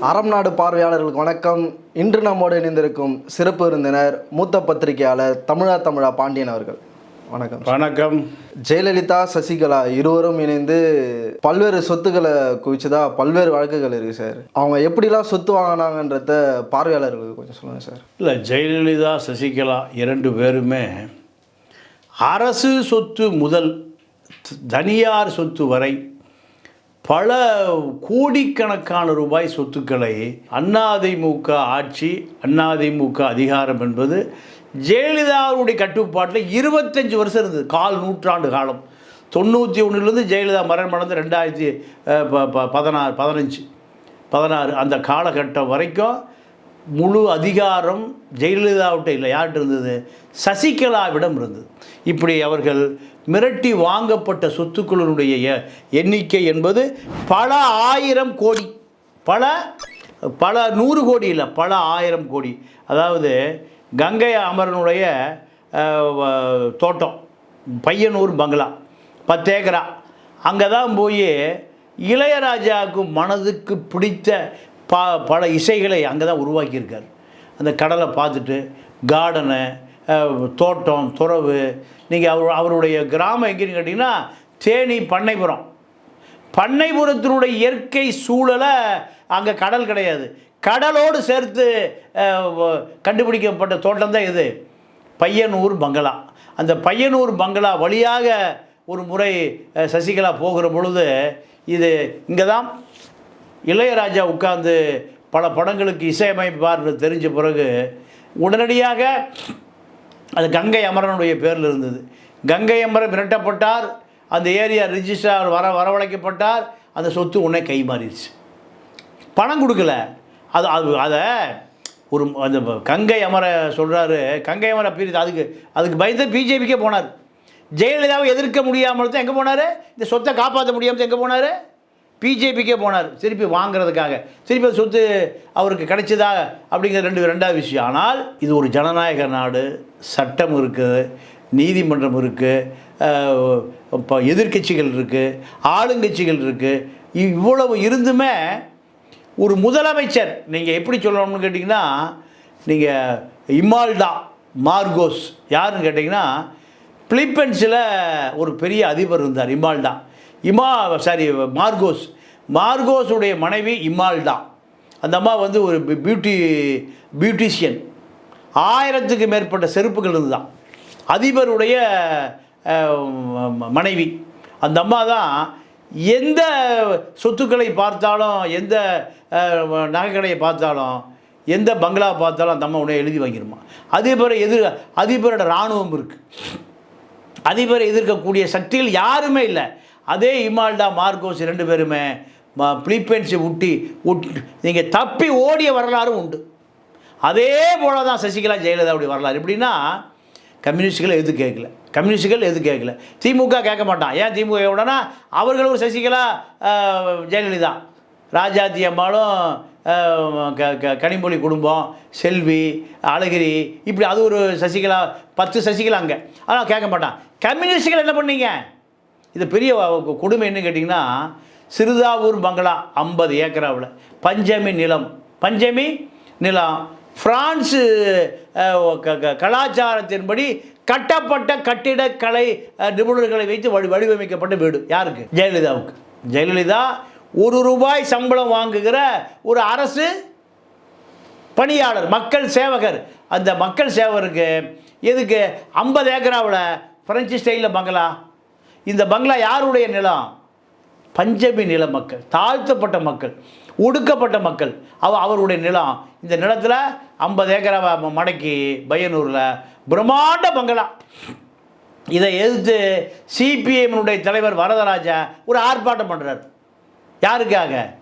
அறம் நாடு பார்வையாளர்களுக்கு வணக்கம். இன்று நம்மோடு இணைந்திருக்கும் சிறப்பு விருந்தினர் மூத்த பத்திரிகையாளர் தமிழா தமிழா பாண்டியன் அவர்கள். வணக்கம். வணக்கம். ஜெயலலிதா சசிகலா இருவரும் இணைந்து பல்வேறு சொத்துக்களை குவிச்சதா பல்வேறு வழக்குகள் இருக்கு சார். அவங்க எப்படிலாம் சொத்து வாங்கினாங்கன்றத பார்வையாளர்களுக்கு கொஞ்சம் சொல்லுங்க சார். இல்லை ஜெயலலிதா சசிகலா இரண்டு பேருமே அரசு சொத்து முதல் தனியார் சொத்து வரை பல கோடிக்கணக்கான ரூபாய் சொத்துக்களை அதிமுக ஆட்சி அதிமுக அதிகாரம் என்பது ஜெயலலிதாவுடைய கட்டுப்பாட்டில் இருபத்தஞ்சி வருஷம் இருந்தது. கால் நூற்றாண்டு காலம். தொண்ணூற்றி ஒன்றுலேருந்து ஜெயலலிதா மரணம் அடைந்து ரெண்டாயிரத்தி ப- ப- பதினாறு பதினஞ்சு பதினாறு அந்த காலகட்டம் வரைக்கும் முழு அதிகாரம் ஜெயலலிதாவிட்ட இல்லை. யார்கிட்ட இருந்தது? சசிகலாவிடம் இருந்தது. இப்படி அவர்கள் மிரட்டி வாங்கப்பட்ட சொத்துக்களுடைய எண்ணிக்கை என்பது பல ஆயிரம் கோடி. பல பல நூறு கோடி இல்லை பல ஆயிரம் கோடி. அதாவது கங்கை அமரனுடைய தோட்டம் பையனூர் பங்களா பத்து ஏக்கரா. அங்கே தான் போய் இளையராஜாவுக்கு மனதுக்கு பிடித்த ப பல இசைகளை அங்கே தான் உருவாக்கியிருக்கார். அந்த கடலை பார்த்துட்டு கார்டனை தோட்டம் துறவு. நீங்கள் அவர் அவருடைய கிராமம் எங்கேன்னு கேட்டிங்கன்னா தேனி பண்ணைபுரம். பண்ணைபுரத்தினுடைய இயற்கை சூழலை அங்கே கடல் கிடையாது. கடலோடு சேர்த்து கண்டுபிடிக்கப்பட்ட தோட்டம் தான் இது. பையனூர் பங்களா. அந்த பையனூர் பங்களா வழியாக ஒரு முறை சசிகலா போகிற பொழுது இது இங்கே தான் இளையராஜா உட்கார்ந்து பல படங்களுக்கு இசையமைப்பார்னு தெரிஞ்ச பிறகு உடனடியாக அது கங்கை அமரனுடைய பேரில் இருந்தது. கங்கை அமரன் மிரட்டப்பட்டார் அந்த ஏரியா ரிஜிஸ்ட்ரார் வர வரவழைக்கப்பட்டார். அந்த சொத்து உடனே கை மாறிடுச்சு பணம் கொடுக்கல. அது அது அதை ஒரு அந்த கங்கை அமர சொல்கிறாரு கங்கை அமர பிரித்து அதுக்கு அதுக்கு பயந்து பிஜேபிக்கே போனார். ஜெயலலிதாவை எதிர்க்க முடியாமல் தான் எங்கே போனார்? இந்த சொத்தை காப்பாற்ற முடியாமல் எங்கே போனார்? பிஜேபிக்கே போனார். திருப்பி வாங்குறதுக்காக. திருப்பி சொத்து அவருக்கு கிடைச்சதா? அப்படிங்கிற ரெண்டு ரெண்டாவது விஷயம். ஆனால் இது ஒரு ஜனநாயக நாடு. சட்டம் இருக்குது நீதிமன்றம் இருக்குது இப்போ எதிர்க்கட்சிகள் இருக்குது ஆளுங்கட்சிகள் இருக்குது இவ்வளவு இருந்துமே ஒரு முதலமைச்சர் நீங்கள் எப்படி சொல்லணும்னு கேட்டிங்கன்னா நீங்கள் இமால்டா மார்கோஸ் யாருன்னு கேட்டிங்கன்னா பிலிப்பைன்ஸில் ஒரு பெரிய அதிபர் இருந்தார் இமால்டா. இமா சாரி மார்கோஸ். மார்கோஸுடைய மனைவி இமால்டா. அந்த அம்மா வந்து ஒரு பியூட்டி பியூட்டிஷியன். ஆயிரத்துக்கு மேற்பட்ட செருப்புகள் இருந்துதான் அதிபருடைய மனைவி. அந்த அம்மா தான் எந்த சொத்துக்களை பார்த்தாலும் எந்த நகைக்கடையை பார்த்தாலும் எந்த பங்களா பார்த்தாலும் அந்த அம்மா உடனே எழுதி வாங்கிடுமா அதிபரை எதிர் அதிபரோட இராணுவம் இருக்குது அதிபரை எதிர்க்கக்கூடிய சக்திகள் யாருமே இல்லை. அதே இமால்டா மார்க்கோஸ் ரெண்டு பேருமே ம- பிலிப்பைன்ஸை ஒட்டி விட்டு நீங்கள் தப்பி ஓடிய வரலாறும் உண்டு. அதே போல தான் சசிகலா ஜெயலலிதாவுடைய வரலாறு. எப்படின்னா கம்யூனிஸ்டுகள் எது கேட்கல. கம்யூனிஸ்டுகள் எது கேட்கல. திமுக கேட்க மாட்டான். ஏன் திமுக உடனே அவர்களும் ஒரு சசிகலா ஜெயலலிதா. ராஜாத்தி அம்மாளும் க க கனிமொழி குடும்பம் செல்வி அழகிரி இப்படி அது ஒரு சசிகலா பத்து சசிகலா அங்கே. ஆனால் கேட்க மாட்டான். கம்யூனிஸ்டுகள் என்ன பண்ணீங்க? இது பெரிய கொடுமை என்ன கேட்டிங்கன்னா சிறுதாவூர் பங்களா ஐம்பது ஏக்கராவில். பஞ்சமி நிலம். பஞ்சமி நிலம். பிரான்ஸு க- க- கலாச்சாரத்தின்படி கட்டப்பட்ட கட்டிடக்கலை நிபுணர்களை வைத்து வடி வடிவமைக்கப்பட்ட வீடு. யாருக்கு? ஜெயலலிதாவுக்கு. ஜெயலலிதா ஒரு ரூபாய் சம்பளம் வாங்குகிற ஒரு அரசு பணியாளர் மக்கள் சேவகர். அந்த மக்கள் சேவகருக்கு எதுக்கு? ஐம்பது ஏக்கராவில் ஃப்ரெஞ்சு ஸ்டைலில் பங்களா. இந்த பங்களா யாருடைய நிலம்? பஞ்சமி நில மக்கள் தாழ்த்தப்பட்ட மக்கள் ஒடுக்கப்பட்ட மக்கள். அவ அவருடைய நிலம். இந்த நிலத்தில் ஐம்பது ஏக்கரா மடக்கி பையனூரில் பிரம்மாண்ட பங்களா. இதை எதிர்த்து சிபிஎம்னுடைய தலைவர் வரதராஜா ஒரு ஆர்ப்பாட்டம் பண்ணுறார் யாருக்காக?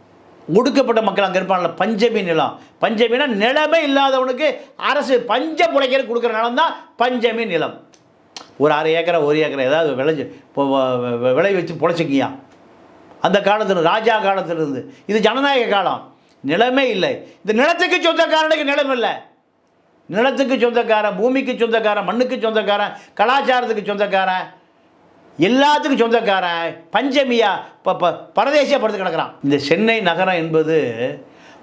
ஒடுக்கப்பட்ட மக்கள் அங்கே இருப்பாங்கல்ல பஞ்சமி நிலம். பஞ்சமினா நிலமே இல்லாதவனுக்கு அரசு பஞ்சம் புடைக்கிற கொடுக்குற நிலம் தான் பஞ்சமி நிலம். ஒரு அரை ஏக்கரை ஒரு ஏக்கரை ஏதாவது விளைஞ்சு வ- விளை வச்சு புழைச்சிக்கியா அந்த காலத்தில் ராஜா காலத்திலிருந்து. இது ஜனநாயக காலம். நிலமே இல்லை. இந்த நிலத்துக்கு சொந்தக்காரனுக்கு நிலம் இல்லை. நிலத்துக்கு சொந்தக்காரன் பூமிக்கு சொந்தக்காரன் மண்ணுக்கு சொந்தக்காரன் கலாச்சாரத்துக்கு சொந்தக்காரன் எல்லாத்துக்கும் சொந்தக்காரன் பஞ்சமியா இப்போ பரதேசியாக படுத்து கிடக்கிறான். இந்த சென்னை நகரம் என்பது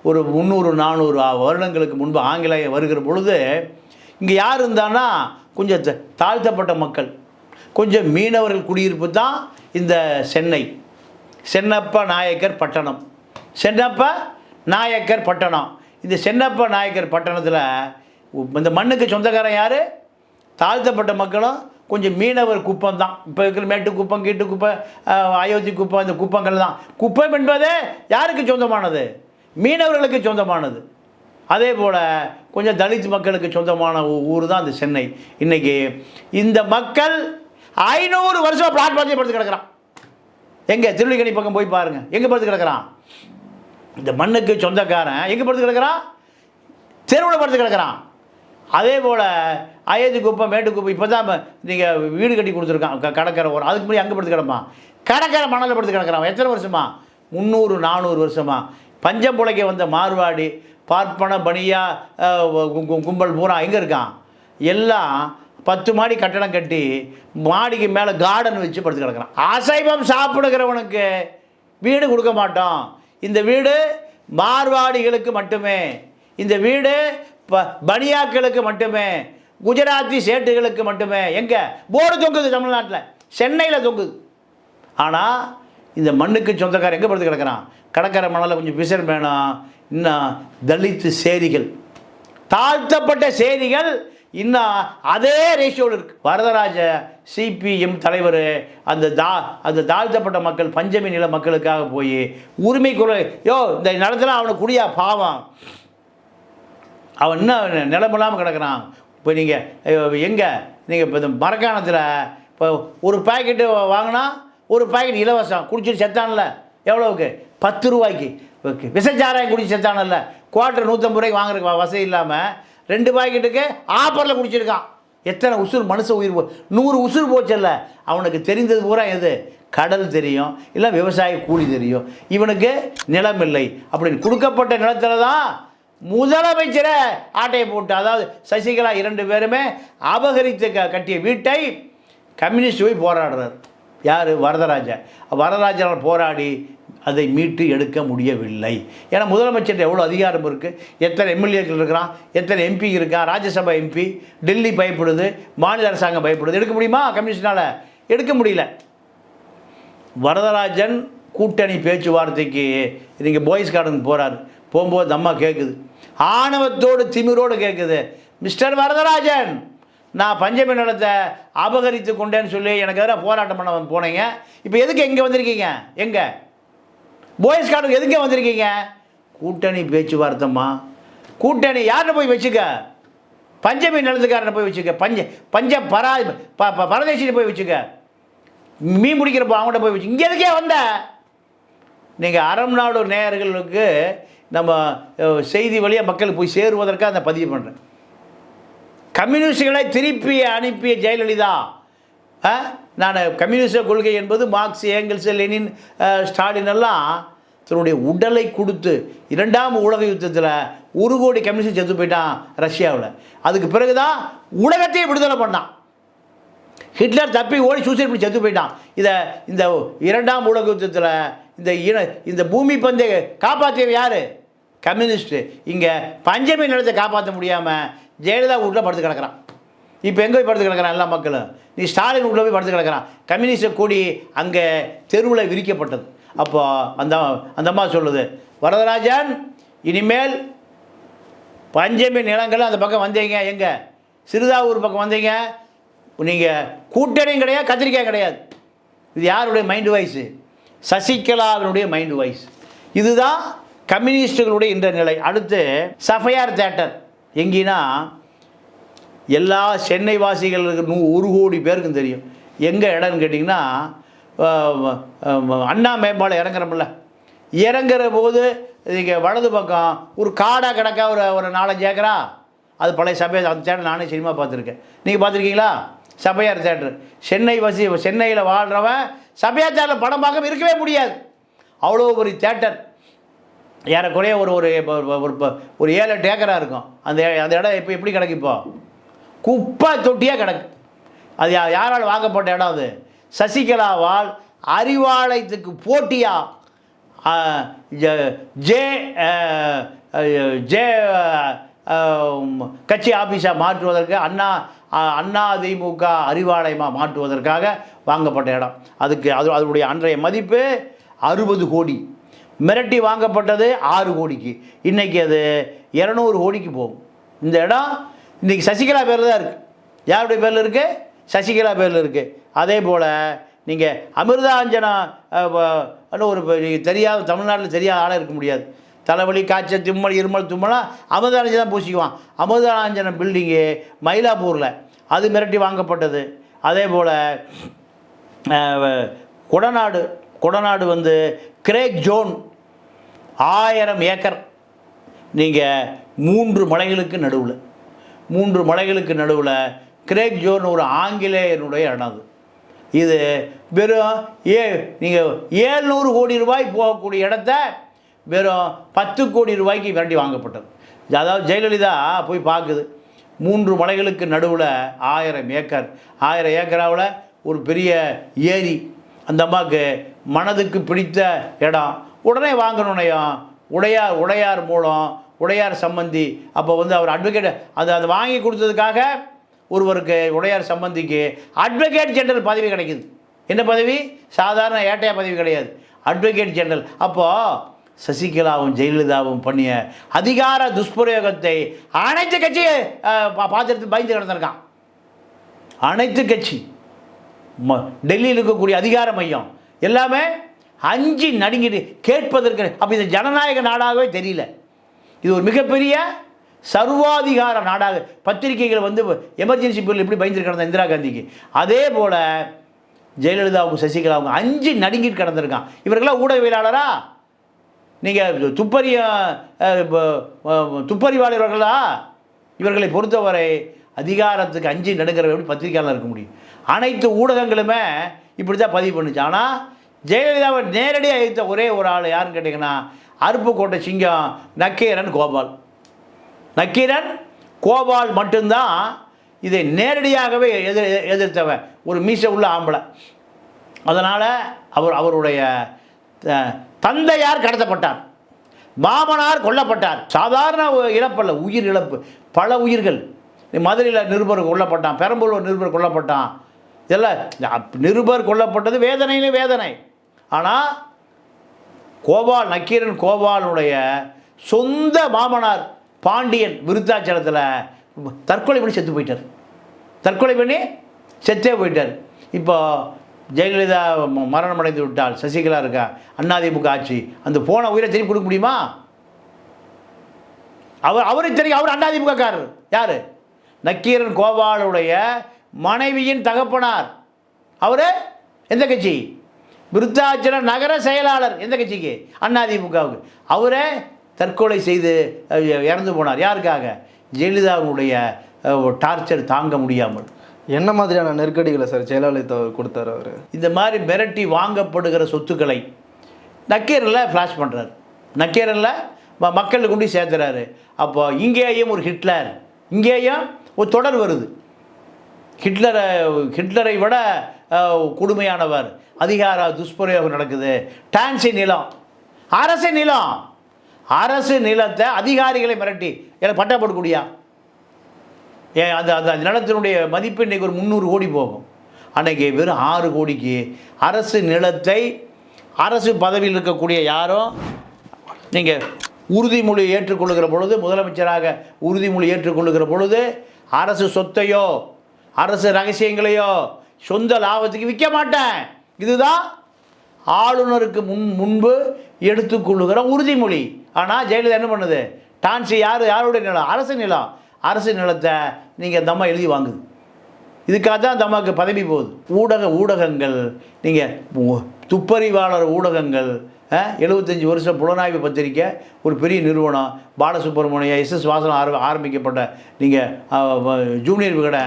ஒரு முந்நூறு நானூறு வருடங்களுக்கு முன்பு ஆங்கிலேயம் வருகிற பொழுது இங்கே யார் இருந்தான்னா கொஞ்சம் த- தாழ்த்தப்பட்ட மக்கள். கொஞ்சம் மீனவர்கள் குடியிருப்பு தான் இந்த சென்னை. சென்னப்ப நாயக்கர் பட்டணம். சென்னப்ப நாயக்கர் பட்டணம். இந்த சென்னப்ப நாயக்கர் பட்டணத்தில் இந்த மண்ணுக்கு சொந்தக்காரன் யார்? தாழ்த்தப்பட்ட மக்களும் கொஞ்சம் மீனவர் குப்பம் தான். இப்போ இருக்கிற மேட்டு குப்பம் கீட்டு குப்பம் அயோத்தி குப்பம் இந்த குப்பங்கள் தான். குப்பம் என்பது யாருக்கு சொந்தமானது? மீனவர்களுக்கு சொந்தமானது. அதே போல் கொஞ்சம் தலித் மக்களுக்கு சொந்தமான ஊர் தான் இந்த சென்னை. இன்னைக்கு இந்த மக்கள் ஐநூறு வருஷம் பிளாட்பார்த்தையும் படுத்து கிடக்குறான். எங்கே திருவள்ளிக்கணி பக்கம் போய் பாருங்கள் எங்கே படுத்து கிடக்கிறான்? இந்த மண்ணுக்கு சொந்தக்காரன் எங்கே படுத்து கிடக்குறான்? தெருவில் படுத்து கிடக்குறான். அதே போல் அயோத்தி குப்பம் மேட்டு குப்பம் இப்போ தான் நீங்கள் வீடு கட்டி கொடுத்துருக்கான் க- கடற்கரை ஓரம். அதுக்கு முன்னாடி அங்கே படுத்து கிடப்பான். கடற்கரை மணலில் படுத்து கிடக்குறான். எத்தனை வருஷமா? முந்நூறு நானூறு வருஷமா. பஞ்சம் புழைக்க வந்த மார்வாடி பார்ப்பன பனியா கும்பல் பூரா எங்கே இருக்கான்? எல்லாம் பத்து மாடி கட்டடம் கட்டி மாடிக்கு மேலே கார்டன் வச்சு படுத்து கிடக்குறான். அசைவம் சாப்பிடுகிறவனுக்கு வீடு கொடுக்க மாட்டோம் இந்த வீடு மார்வாடிகளுக்கு மட்டுமே. இந்த வீடு ப பனியாக்களுக்கு மட்டுமே. குஜராத்தி சேட்டுகளுக்கு மட்டுமே. எங்கே? போர்டு தொங்குது தமிழ்நாட்டில். சென்னையில் தொங்குது. ஆனால் இந்த மண்ணுக்கு சொந்தக்காரன் எங்கே படுத்து கிடக்குறான்? கடற்கரை மணலில் கொஞ்சம் பிசர் வேணும். இன்னும் தலித்து சேரிகள் தாழ்த்தப்பட்ட சேரிகள் இன்னும் அதே ரேஷியோவில் இருக்குது வரதராஜ சிபிஎம் தலைவர் அந்த தா அந்த தாழ்த்தப்பட்ட மக்கள் பஞ்சமி நில மக்களுக்காக போய் உரிமை குரல் யோ இந்த நிலத்தில் அவனை குடியா பாவம். அவன் இன்னும் நிலமில்லாமல் கிடக்குறான். இப்போ நீங்கள் எங்கே? நீங்கள் இப்போ இந்த மரக்காணத்தில் இப்போ ஒரு பாக்கெட்டு வாங்கினா ஒரு பாக்கெட் இலவசம் குடிச்சிட்டு செத்தான்ல எவ்வளோவுக்கு? பத்து ரூபாய்க்கு. ஓகே. குடிச்சு செத்தானல்ல குவார்ட்டர் நூற்றம்பது ரூபாய்க்கு வாங்குறதுக்கு வசதி இல்லாமல் ரெண்டு பாக்கெட்டுக்கு ஆஃபரில் குடிச்சிருக்கான். எத்தனை உசுர் மனுஷ உயிர் போ நூறு உசுர் போச்சல்ல. அவனுக்கு தெரிந்தது பூரா எது? கடல் தெரியும் இல்லை விவசாய கூலி தெரியும். இவனுக்கு நிலம் இல்லை. அப்படின்னு கொடுக்கப்பட்ட நிலத்துல தான் முதலமைச்சரை ஆட்டையை போட்டு அதாவது சசிகலா இரண்டு பேருமே அபகரித்து க கட்டிய வீட்டை கம்யூனிஸ்ட் போய் போராடுறார். யார்? வரதராஜா வரதராஜனால் போராடி அதை மீட்டு எடுக்க முடியவில்லை. ஏன்னா முதலமைச்சர் எவ்வளோ அதிகாரம் இருக்குது எத்தனை எம்எல்ஏக்கள் இருக்கிறான்? எத்தனை எம்பி இருக்கான் ராஜ்யசபா எம்பி டெல்லி பயப்படுது மாநில அரசாங்கம் பயப்படுது. எடுக்க முடியுமா கமிஷனால் எடுக்க முடியல. வரதராஜன் கூட்டணி பேச்சுவார்த்தைக்கு நீங்கள் பாய்ஸ் கார்டன் போகிறாரு போகும்போது அம்மா கேட்குது ஆணவத்தோடு திமிரோடு கேட்குது மிஸ்டர் வரதராஜன் நான் பஞ்சமி நிலத்தை அபகரித்து கொண்டேன்னு சொல்லி எனக்கு எதிராக போராட்டம் பண்ண போனீங்க. இப்போ எதுக்கு எங்கே வந்திருக்கீங்க? எங்கே? போயஸ் கார்டுக்கு எதுக்கே வந்திருக்கீங்க? கூட்டணி பேச்சுவார்த்தைம்மா. கூட்டணி யார்கிட்ட போய் வச்சுக்க? பஞ்சமி நிலத்துக்காரனை போய் வச்சுக்க. பஞ்ச பஞ்ச பரா ப ப- பரதேசிட்ட போய் வச்சுக்க. மீன் பிடிக்கிறப்போ அவங்கள்ட்ட போய் வச்சு இங்கே எதுக்கே வந்த? நீங்கள் அறம் நாடு நேயர்களுக்கு நம்ம செய்தி வழியாக மக்களுக்கு போய் சேருவதற்காக அந்த பதிவு பண்ணுறேன் கம்யூனிஸ்டுகளை திருப்பி அனுப்பிய ஜெயலலிதா நான் கம்யூனிஸ்ட கொள்கை என்பது மார்க்ஸ் ஏங்கிள்ஸ் லெனின் ஸ்டாலின் எல்லாம் தன்னுடைய உடலை கொடுத்து இரண்டாம் உலக யுத்தத்தில் ஒரு கோடி கம்யூனிஸ்ட் செத்து போயிட்டான் ரஷ்யாவில். அதுக்கு பிறகு தான் உலகத்தையே விடுதலை பண்ணான். ஹிட்லர் தப்பி ஓடி சூசைட் பண்ணி செத்து போயிட்டான். இதை இந்த இரண்டாம் உலக யுத்தத்தில் இந்த இன இந்த பூமி பந்தை காப்பாற்றியவர் யார்? கம்யூனிஸ்ட்டு. இங்கே பஞ்சமி நிலத்தை காப்பாற்ற முடியாமல் ஜெயலலிதா வீட்டில் படுத்து கிடக்கிறான். இப்போ எங்கே போய் படுத்து கிடக்குறான் எல்லா மக்களும்? நீ ஸ்டாலின் உள்ளே போய் படுத்து கிடக்குறான். கம்யூனிஸ்ட கூடி அங்கே தெருவில் விரிக்கப்பட்டது. அப்போ அந்த அந்த அம்மா சொல்லுது வரதராஜன் இனிமேல் பஞ்சமி நிலங்கள் அந்த பக்கம் வந்தீங்க. எங்கே? சிறுதாவூர் பக்கம் வந்தீங்க. நீங்கள் கூட்டணியும் கிடையாது கத்திரிக்காய் கிடையாது. இது யாருடைய மைண்டு வாய்ஸு சசிகலாவினுடைய மைண்டு வாய்ஸ் இதுதான் கம்யூனிஸ்டுகளுடைய இந்த நிலை. அடுத்து சஃபையார் தேட்டர் எங்கேனா எல்லா சென்னை வாசிகளுக்கு நூ ஒரு கோடி பேருக்கும் தெரியும். எங்கே இடம்னு கேட்டிங்கன்னா அண்ணா மேம்பாலம் இறங்குறோம்ல. இறங்குற போது நீங்கள் வலது பக்கம் ஒரு காடாக கிடக்கா ஒரு ஒரு நாலஞ்சு ஏக்கரா? அது பழைய சபையார் அந்த தேட்டர் நானே சினிமா பார்த்துருக்கேன். நீங்கள் பார்த்துருக்கீங்களா? சபையார் தேட்டர். சென்னை வசி சென்னையில் வாழ்கிறவன் சபையார் தேட்டரில் படம் பார்க்க இருக்கவே முடியாது. அவ்வளோ ஒரு தேட்டர். ஏறக்குறைய ஒரு ஒரு ஒரு- ஒரு ஏழு எட்டு ஏக்கராக இருக்கும். அந்த அந்த இடம் இப்போ எப்படி கிடக்கு குப்பை தொட்டியாக கிடக்கு. அது யா- யாரால் வாங்கப்பட்ட இடம் அது? சசிகலாவால் அறிவாலயத்துக்கு போட்டியா? ஜே ஜே கட்சி ஆஃபீஸாக மாற்றுவதற்கு அண்ணா அண்ணா திமுக அறிவாலயமாக மாற்றுவதற்காக வாங்கப்பட்ட இடம். அதுக்கு அது அதனுடைய அன்றைய மதிப்பு அறுபது கோடி. மிரட்டி வாங்கப்பட்டது ஆறு கோடிக்கு. இன்றைக்கி அது இரநூறு கோடிக்கு போகும். இந்த இடம் இன்றைக்கி சசிகலா பேரில் தான் இருக்குது யாருடைய பேரில் இருக்குது சசிகலா பேரில் இருக்குது அதே போல் நீங்கள் அமிர்தாஞ்சனா ஒரு தெரியாத தமிழ்நாட்டில் தெரியாத ஆளாக இருக்க முடியாது. தலைவலி காய்ச்சல் தும்மல் இருமல் தும்மலாம் அமிர்தாஞ்சன் தான் பூசிக்குவான். அமிர்தாஞ்சனம் பில்டிங்கு மயிலாப்பூரில். அது மிரட்டி வாங்கப்பட்டது. அதே போல் கொடநாடு கொடநாடு வந்து கிரேக் ஜோன் ஆயிரம் ஏக்கர். நீங்கள் மூன்று மலைகளுக்கு நடுவில். மூன்று மலைகளுக்கு நடுவில் கிரேக் ஜோன் ஒரு ஆங்கிலேயனுடைய இடம் அது. இது வெறும் ஏ நீங்கள் ஏழ்நூறு கோடி ரூபாய் போகக்கூடிய இடத்த வெறும் பத்து கோடி ரூபாய்க்கு விரட்டி வாங்கப்பட்டது. அதாவது ஜெயலலிதா போய் பார்க்குது. மூன்று மலைகளுக்கு நடுவில் ஆயிரம் ஏக்கர். ஆயிரம் ஏக்கராவில் ஒரு பெரிய ஏரி. அந்த அம்மாவுக்கு மனதுக்கு பிடித்த இடம். உடனே வாங்கணுனையும் உடையார் உடையார் மூலம் உடையார் சம்பந்தி. அப்போ வந்து அவர் அட்வொகேட் அது அதை வாங்கி கொடுத்ததுக்காக ஒருவருக்கு உடையார் சம்பந்திக்கு அட்வொகேட் ஜெனரல் பதவி கிடைக்குது. என்ன பதவி? சாதாரண ஏட்டையா பதவி கிடையாது. அட்வொகேட் ஜெனரல் அப்போது சசிகலாவும் ஜெயலலிதாவும் பண்ணிய அதிகார துஷ்பிரயோகத்தை அனைத்து கட்சி பார்த்துட்டு பயந்து கிடந்திருக்கான். அனைத்து கட்சி. ம டெல்லியில் இருக்கக்கூடிய அதிகார மையம். எல்லாமே அஞ்சு நடுங்கிட்டு கேட்பதற்கு அப்போ இது ஜனநாயக நாடாகவே தெரியல. இது ஒரு மிகப்பெரிய சர்வாதிகார நாடாக. பத்திரிகைகள் வந்து எமர்ஜென்சி பில் எப்படி பயந்து கிடந்த இந்திரா காந்திக்கு. அதே போல் ஜெயலலிதாவுக்கும் சசிகலாவுக்கும் அஞ்சு நடுங்கிட்டு கிடந்திருக்கான். இவர்களாம் ஊடகவியலாளரா? நீங்கள் துப்பறிய துப்பறிவாளர்களா? இவர்களை பொறுத்தவரை அதிகாரத்துக்கு அஞ்சு நடுங்கிற எப்படி பத்திரிகையாளர் இருக்க முடியும்? அனைத்து ஊடகங்களுமே இப்படி தான் பதிவு பண்ணுச்சு. ஆனால் ஜெயலலிதாவை நேரடியாக எதிர்த்த ஒரே ஒரு ஆள் யாருன்னு கேட்டிங்கன்னா அருப்புக்கோட்டை சிங்கம் நக்கீரன் கோபால். நக்கீரன் கோபால் மட்டும்தான் இதை நேரடியாகவே எதிர் எதிர்த்தவன். ஒரு மீச உள்ள ஆம்பளை. அதனால் அவர் அவருடைய தந்தையார் கடத்தப்பட்டார். மாமனார் கொல்லப்பட்டார். சாதாரண இழப்பல்ல உயிர் இழப்பு. பல உயிர்கள். மதுரையில் நிருபர் கொல்லப்பட்டான் பெரம்பலூர் நிருபர் கொல்லப்பட்டான். இதெல்லாம் நிருபர் கொல்லப்பட்டது வேதனையிலே வேதனை. ஆனால் கோபால் நக்கீரன் கோபாலுடைய சொந்த மாமனார் பாண்டியன் விருத்தாச்சலத்தில் தற்கொலை பண்ணி செத்து போயிட்டார். தற்கொலை பண்ணி செத்தே போயிட்டார். இப்போ ஜெயலலிதா ம- மரணம் அடைந்து விட்டால் சசிகலா இருக்கா? அண்ணாதிமுக ஆட்சி. அந்த போன உயிரை திருப்பி கொடுக்க முடியுமா? அவர் அவரை தெரியும். அவர் அண்ணாதிமுகக்காரர். யார்? நக்கீரன் கோபாலுடைய மனைவியின் தகப்பனார். அவர் எந்த கட்சி? விருத்தாச்சல நகர செயலாளர் எந்த கட்சிக்கு? அதிமுகவுக்கு அவரே தற்கொலை செய்து இறந்து போனார். யாருக்காக? ஜெயலலிதாவுடைய டார்ச்சர் தாங்க முடியாமல். என்ன மாதிரியான நெருக்கடிகளை சார் ஜெயலலிதா கொடுத்தாரு அவர்? இந்த மாதிரி மிரட்டி வாங்கப்படுகிற சொத்துக்களை நக்கீரனில் ஃப்ளாஷ் பண்ணுறாரு நக்கீரனில் மக்களுக்கு கொண்டு சேர்த்துறாரு. அப்போ இங்கேயும் ஒரு ஹிட்லர் இங்கேயும் ஒரு தொடர் வருது. ஹிட்லரை ஹிட்லரை விட கொடுமையானவர். அதிகார துஷ்பிரயோகம் நடக்குது. டான்சி நிலம். அரசு நிலம். அரசு நிலத்தை அதிகாரிகளை மிரட்டி. எனக்கு பட்டா போடக்கூடியா ஏன் அந்த அந்த நிலத்தினுடைய மதிப்பு இன்றைக்கி ஒரு முந்நூறு கோடி போகும். அன்றைக்கி வெறும் ஆறு கோடிக்கு அரசு நிலத்தை அரசு பதவியில் இருக்கக்கூடிய யாரும் நீங்கள் உறுதிமொழி ஏற்றுக்கொள்ளுகிற பொழுது முதலமைச்சராக உறுதிமொழி ஏற்றுக்கொள்ளுகிற பொழுது அரசு சொத்தையோ அரசு ரகசியங்களையோ சொந்த லாபத்துக்கு விற்க மாட்டேன். இதுதான் ஆளுநருக்கு முன் முன்பு எடுத்துக்கொள்ளுகிற உறுதிமொழி. ஆனால் ஜெயலலிதா என்ன பண்ணுது? டான்சி யார் யாருடைய நிலம்? அரசு நிலம். அரசு நிலத்தை நீங்கள் தம்மா எழுதி வாங்குது. இதுக்காக தான் தம்மாவுக்கு பதவி போகுது. ஊடக ஊடகங்கள் நீங்கள் துப்பறிவாளர் ஊடகங்கள் எழுபத்தஞ்சி வருஷம் புலனாய்வு பத்திரிக்கை ஒரு பெரிய நிறுவனம் பாலசுப்ரமணியம் எஸ் எஸ் வாசனம் ஆர ஆரம்பிக்கப்பட்ட நீங்கள் ஜூனியர் விகடை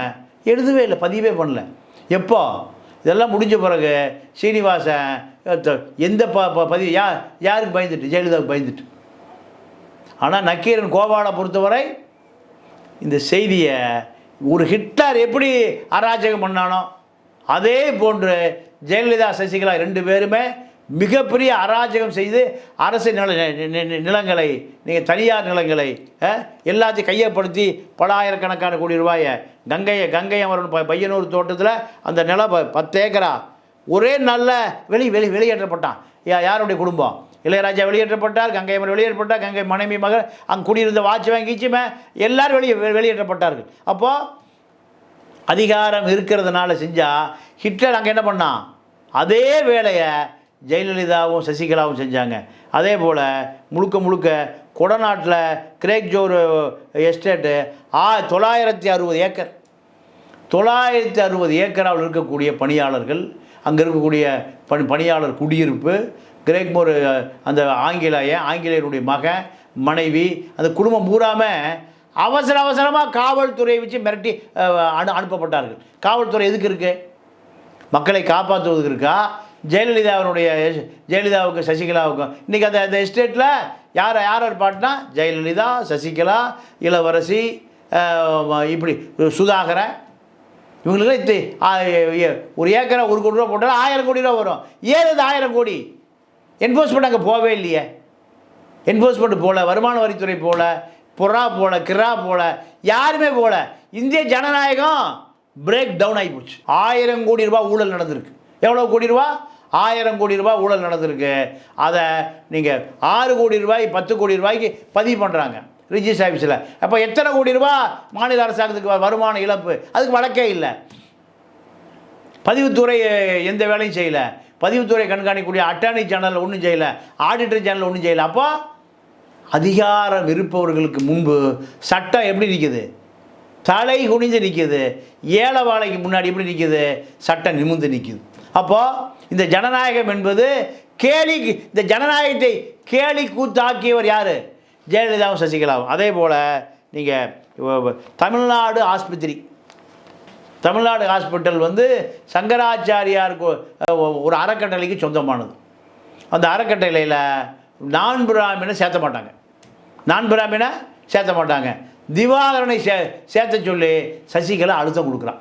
எழுதவே இல்லை பதிவே பண்ணல. எப்போ? இதெல்லாம் முடிஞ்ச பிறகு சீனிவாசன் எந்த ப ப- பதிவு யா யாருக்கு பயந்துட்டு? ஜெயலலிதாவுக்கு பயந்துட்டு. ஆனால் நக்கீரன் கோபாலை பொறுத்தவரை இந்த செய்தியை ஒரு ஹிட்லர் எப்படி அராஜகம் பண்ணானோ அதே போன்று ஜெயலலிதா சசிகலா ரெண்டு பேருமே மிகப்பெரிய அராஜகம் செய்து அரசு நில நி- நிலங்களை நீங்கள் தனியார் நிலங்களை எல்லாத்தையும் கையப்படுத்தி பல ஆயிரக்கணக்கான கோடி ரூபாயை கங்கையை கங்கை அமரன் ப- பையனூர் தோட்டத்தில் அந்த நிலம் பத்து ஏக்கரா ஒரே நல்ல வெளி வெளி வெளியேற்றப்பட்டான். யா யாருடைய குடும்பம்? இளையராஜா வெளியேற்றப்பட்டார் கங்கை அமரன் வெளியேற்றப்பட்டார் கங்கை மனைவி மகள் அங்கே குடியிருந்த வாட்ச்மேன் கீச்சுமே எல்லாரும் வெளியே வெ- வெளியேற்றப்பட்டார்கள். அப்போது அதிகாரம் இருக்கிறதுனால செஞ்சால் ஹிட்லர் அங்கே என்ன பண்ணான்? அதே வேலையை ஜெயலலிதாவும் சசிகலாவும் செஞ்சாங்க. அதே போல் முழுக்க முழுக்க கொடநாட்டில் கிரேக் ஜோர் எஸ்டேட்டு ஆ தொள்ளாயிரத்தி அறுபது ஏக்கர். தொள்ளாயிரத்தி அறுபது ஏக்கராவில் இருக்கக்கூடிய பணியாளர்கள் அங்கே இருக்கக்கூடிய பணி பணியாளர் குடியிருப்பு கிரேக்மோர் அந்த ஆங்கிலேய ஆங்கிலேயருடைய மகன் மனைவி அந்த குடும்பம் பூராமல் அவசர அவசரமாக காவல்துறையை வச்சு மிரட்டி அனு அனுப்பப்பட்டார்கள். காவல்துறை எதுக்கு இருக்குது மக்களை காப்பாற்றுவதற்கு இருக்கா? ஜெயலலிதாவினுடைய ஜெயலலிதாவுக்கு சசிகலாவுக்கும். இன்றைக்கி அந்த அந்த எஸ்டேட்டில் யார் யார் யார் பாட்டினா ஜெயலலிதா சசிகலா இளவரசி இப்படி சுதாகரன் இவங்களுக்கு இத்தி ஏ- ஒரு ஏக்கரை ஒரு கோடி ரூபா போட்டாலும் ஆயிரம் கோடி ரூபா வரும். ஏன் இது ஆயிரம் கோடி? என்ஃபோர்ஸ்மெண்ட் அங்கே போகவே இல்லையே. என்ஃபோர்ஸ்மெண்ட் போல வருமான வரித்துறை போல புறா போகல கிரா போகல யாருமே போகல இந்திய ஜனநாயகம் பிரேக் டவுன் ஆகி போச்சு. ஆயிரம் கோடி ரூபாய் ஊழல் நடந்திருக்கு. எவ்வளோ கோடி ரூபா? ஆயிரம் கோடி ரூபாய் ஊழல் நடந்திருக்கு. அதை நீங்கள் ஆறு கோடி ரூபாய் பத்து கோடி ரூபாய்க்கு பதிவு பண்ணுறாங்க ரிஜிஸ்டர் ஆஃபீஸில் அப்போ எத்தனை கோடி ரூபாய் மாநில அரசாங்கத்துக்கு வ- வருமான இழப்பு? அதுக்கு வழக்கே இல்லை. பதிவுத்துறை எந்த வேலையும் செய்யலை. பதிவுத்துறை கண்காணிக்கக்கூடிய அட்டார்னி சேனலில் ஒன்றும் செய்யலை. ஆடிட்டர் சேனல் ஒன்றும் செய்யலை. அப்போ அதிகாரம் இருப்பவர்களுக்கு முன்பு சட்டம் எப்படி நிற்குது தலை குனிஞ்சு நிற்கிது ஏழவாளைக்கு முன்னாடி எப்படி நிற்கிது சட்டம் நிமிர்ந்து நிற்கிது அப்போது இந்த ஜனநாயகம் என்பது கேலி இந்த ஜனநாயகத்தை கேலி கூத்தாக்கியவர் யார்? ஜெயலலிதாவும் சசிகலாவும். அதே போல் நீங்கள் தமிழ்நாடு ஆஸ்பத்திரி. தமிழ்நாடு ஹாஸ்பிட்டல் வந்து சங்கராச்சாரியார் கோ- ஒரு அறக்கட்டளைக்கு சொந்தமானது. அந்த அறக்கட்டளையில் நான் பிராமினை சேர்த்த மாட்டாங்க. நான் பிராமினை சேர்த்த மாட்டாங்க. திவாகரனை சே சேர்த்த சொல்லி சசிகலா அழுத்தம் கொடுக்குறான்.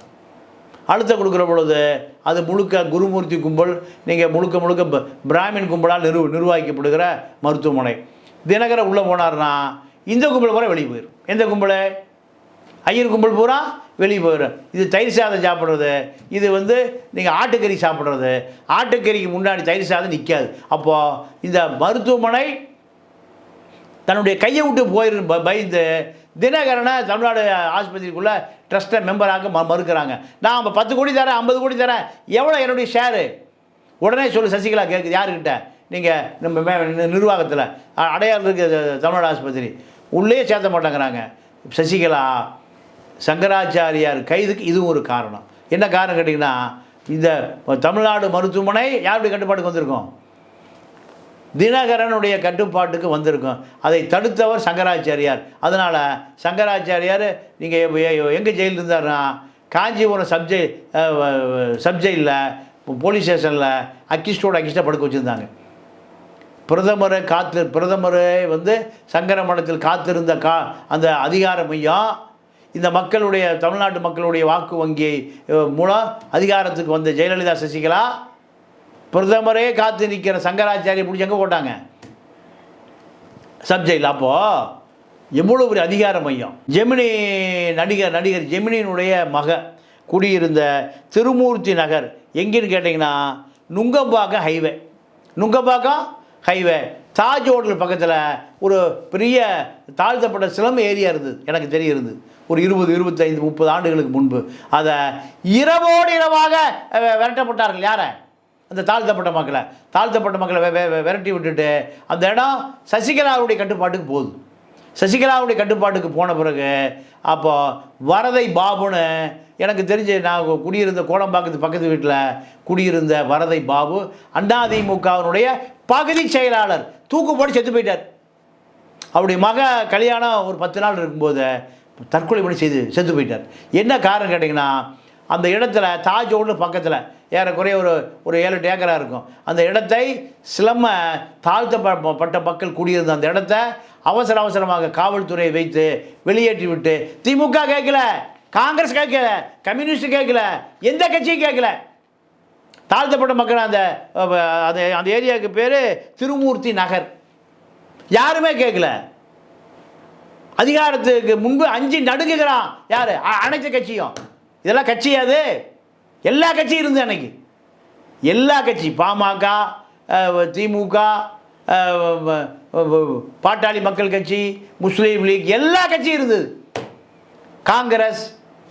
அழுத்தம் கொடுக்குற பொழுது அது முழுக்க குருமூர்த்தி கும்பல் நீங்கள் முழுக்க முழுக்க பிராமின் கும்பலால் நிர்வ நிர்வகிக்கப்படுகிற மருத்துவமனை. தினகரன் உள்ளே போனார்னா இந்த கும்பல் பூரா வெளியே போயிடும் எந்த கும்பல்? ஐயர் கும்பல் பூரா வெளியே போயிடும் இது தயிர் சாதம் சாப்பிட்றது. இது வந்து நீங்கள் ஆட்டுக்கறி சாப்பிட்றது. ஆட்டுக்கறிக்கு முன்னாடி தயிர் சாதம் நிற்காது அப்போது இந்த மருத்துவமனை தன்னுடைய கையை விட்டு போயிரு ப- பயந்து தினகரனை தமிழ்நாடு ஆஸ்பத்திரிக்குள்ளே ட்ரஸ்ட்டை மெம்பராக ம மறுக்கிறாங்க. நான் பத்து கோடி தரேன் ஐம்பது கோடி தரேன். எவ்வளோ என்னுடைய ஷேரு உடனே சொல்லு சசிகலா கேட்குது யாருக்கிட்ட? நீங்கள் நம்ம மே நிர்வாகத்தில். அடையாளம் இருக்குது தமிழ்நாடு ஆஸ்பத்திரி. உள்ளே சேர்த்த மாட்டேங்கிறாங்க. சசிகலா சங்கராச்சாரியார் கைதுக்கு இதுவும் ஒரு காரணம். என்ன காரணம் கேட்டிங்கன்னா இந்த தமிழ்நாடு மருத்துவமனை யாருடைய கட்டுப்பாட்டுக்கு வந்திருக்கோம்? தினகரனுடைய கட்டுப்பாட்டுக்கு வந்திருக்கும். அதை தடுத்தவர் சங்கராச்சாரியார். அதனால் சங்கராச்சாரியார் நீங்கள் எங்கே ஜெயிலில் இருந்தார்னா காஞ்சிபுரம் சப்ஜெ சப்ஜெயிலில் போலீஸ் ஸ்டேஷனில் அக்கிஸ்டோட அக்கிஸ்டாக படுக்க வச்சுருந்தாங்க. பிரதமரை காத்து பிரதமரை வந்து சங்கர மடத்தில் காத்திருந்த கா அந்த அதிகார மையம் இந்த மக்களுடைய தமிழ்நாட்டு மக்களுடைய வாக்கு வங்கி மூலம் அதிகாரத்துக்கு வந்த ஜெயலலிதா சசிகலா பிரதமரே காத்து நிற்கிற சங்கராச்சாரியை பிடிச்சி எங்கே போட்டாங்க? சப்ஜெயில் அப்போது எவ்வளோ ஒரு அதிகார மையம். ஜெமினி நடிகர் நடிகர் ஜெமினியினுடைய மக குடியிருந்த திருமூர்த்தி நகர் எங்கேன்னு கேட்டிங்கன்னா Nungambakkam highway Nungambakkam highway Taj hotel பக்கத்தில் ஒரு பெரிய தாழ்த்தப்பட்ட சிலம்பு ஏரியா இருந்தது எனக்கு தெரிய ஒரு இருபது இருபத்தைந்து முப்பது ஆண்டுகளுக்கு முன்பு. அதை இரவோடு இரவாக விரட்டப்பட்டார்கள். யாரை? அந்த தாழ்த்தப்பட்ட மக்களை தாழ்த்தப்பட்ட மக்களை வெ- விரட்டி விட்டுட்டு அந்த இடம் சசிகலாவுடைய கட்டுப்பாட்டுக்கு போகுது. சசிகலாவுடைய கட்டுப்பாட்டுக்கு போன பிறகு அப்போ வரதை பாபுன்னு எனக்கு தெரிஞ்சு நான் குடியிருந்த கோடம்பாக்கத்து பக்கத்து வீட்டில் குடியிருந்த வரதை பாபு அதிமுகவினுடைய பகுதி செயலாளர் தூக்கு போட்டு செத்து போயிட்டார். அவருடைய மக கல்யாணம் ஒரு பத்து நாள் இருக்கும்போது தற்கொலை பண்ணி செய்து செத்து போயிட்டார். என்ன காரணம் கேட்டிங்கன்னா அந்த இடத்துல தாஜ் பக்கத்தில் ஏறக்குறைய ஒரு ஒரு ஏழு எட்டு ஏக்கராக இருக்கும். அந்த இடத்தை சிலம தாழ்த்தப்பட்ட மக்கள் குடியிருந்த அந்த இடத்த அவசர அவசரமாக காவல்துறையை வைத்து வெளியேற்றி விட்டு திமுக கேட்கல காங்கிரஸ் கேட்கல கம்யூனிஸ்ட் கேட்கல எந்த கட்சியும் கேட்கல. தாழ்த்தப்பட்ட மக்கள் அந்த அந்த அந்த ஏரியாவுக்கு பேர் திருமூர்த்தி நகர். யாருமே கேட்கல. அதிகாரத்துக்கு முன்பு அஞ்சு நடுங்குகிறான். யார்? அனைத்து கட்சியும். இதெல்லாம் கட்சி அது. எல்லா கட்சியும் இருந்தது அன்னைக்கு. எல்லா கட்சி பாமக திமுக பாட்டாளி மக்கள் கட்சி முஸ்லீம் லீக் எல்லா கட்சியும் இருந்தது. காங்கிரஸ்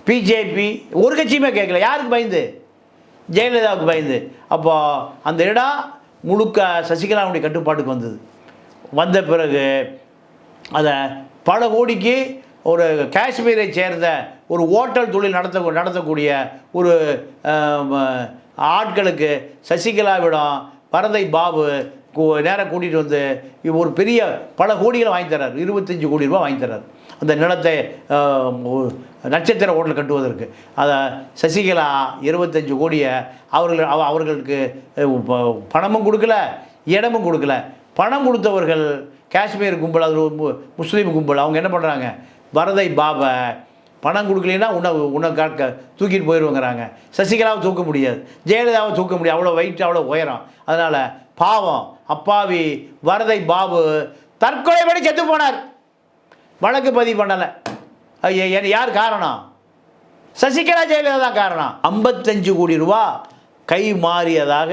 பிஜேபி ஒரு கட்சியுமே கேட்கல. யாருக்கு பயந்து? ஜெயலலிதாவுக்கு பயந்து. அப்போ அந்த இடம் முழுக்க சசிகலாவுடைய கட்டுப்பாட்டுக்கு வந்தது. வந்த பிறகு அதை பல கோடிக்கு ஒரு காஷ்மீரை சேர்ந்த ஒரு ஓட்டல் தொழில் நடத்த நடத்தக்கூடிய ஒரு ஆட்களுக்கு சசிகலாவிடம் பரதை பாபு நேராக கூட்டிகிட்டு வந்து ஒரு பெரிய பல கோடிகளை வாங்கி தர்றார். இருபத்தஞ்சி கோடி ரூபாய் வாங்கி தர்றார். அந்த நிலத்தை நட்சத்திர ஹோட்டல் கட்டுவதற்கு. அதை சசிகலா இருபத்தஞ்சி கோடியை அவர்கள் அவ- அவர்களுக்கு பணமும் கொடுக்கல இடமும் கொடுக்கல. பணம் கொடுத்தவர்கள் காஷ்மீர் கும்பல் அது முஸ்லீம் கும்பல் அவங்க என்ன பண்ணுறாங்க வரதை பாபை பணம் கொடுக்கலைன்னா உன்னை உன்னை காக்க தூக்கிட்டு போயிடுவோங்கிறாங்க சசிகலாவை தூக்க முடியாது. ஜெயலலிதாவை தூக்க முடியாது. அவ்வளோ வெயிட் அவ்வளோ உயரம். அதனால் பாவம். அப்பாவி வரதை பாபு தற்கொலை பண்ணி செத்து போனார். வழக்கு பதிவு பண்ணலை. யார் காரணம்? சசிகலா ஜெயலலிதா தான் காரணம். ஐம்பத்தஞ்சு கோடி ரூபா கை மாறியதாக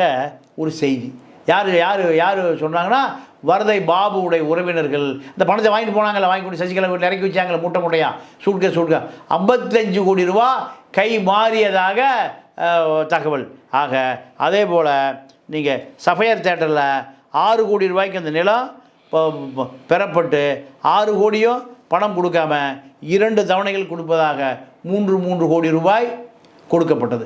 ஒரு செய்தி. யார் யார் யார் சொன்னாங்கன்னா வரதை பாபுவுடைய உறவினர்கள் இந்த பணத்தை வாங்கிட்டு போனாங்களே வாங்கி கொண்டு சசிகலா வீட்டில் இறக்கி வச்சாங்களே மூட்டை மூட்டையா? சுட்க சுட்க. ஐம்பத்தஞ்சு கோடி ரூபா கை மாறியதாக தகவல். ஆக அதே போல் நீங்கள் சஃபையர் தேட்டரில் ஆறு கோடி ரூபாய்க்கு அந்த நிலம் பெறப்பட்டு ஆறு கோடியும் பணம் கொடுக்காம இரண்டு தவணைகள் கொடுப்பதாக மூன்று மூன்று கோடி ரூபாய் கொடுக்கப்பட்டது.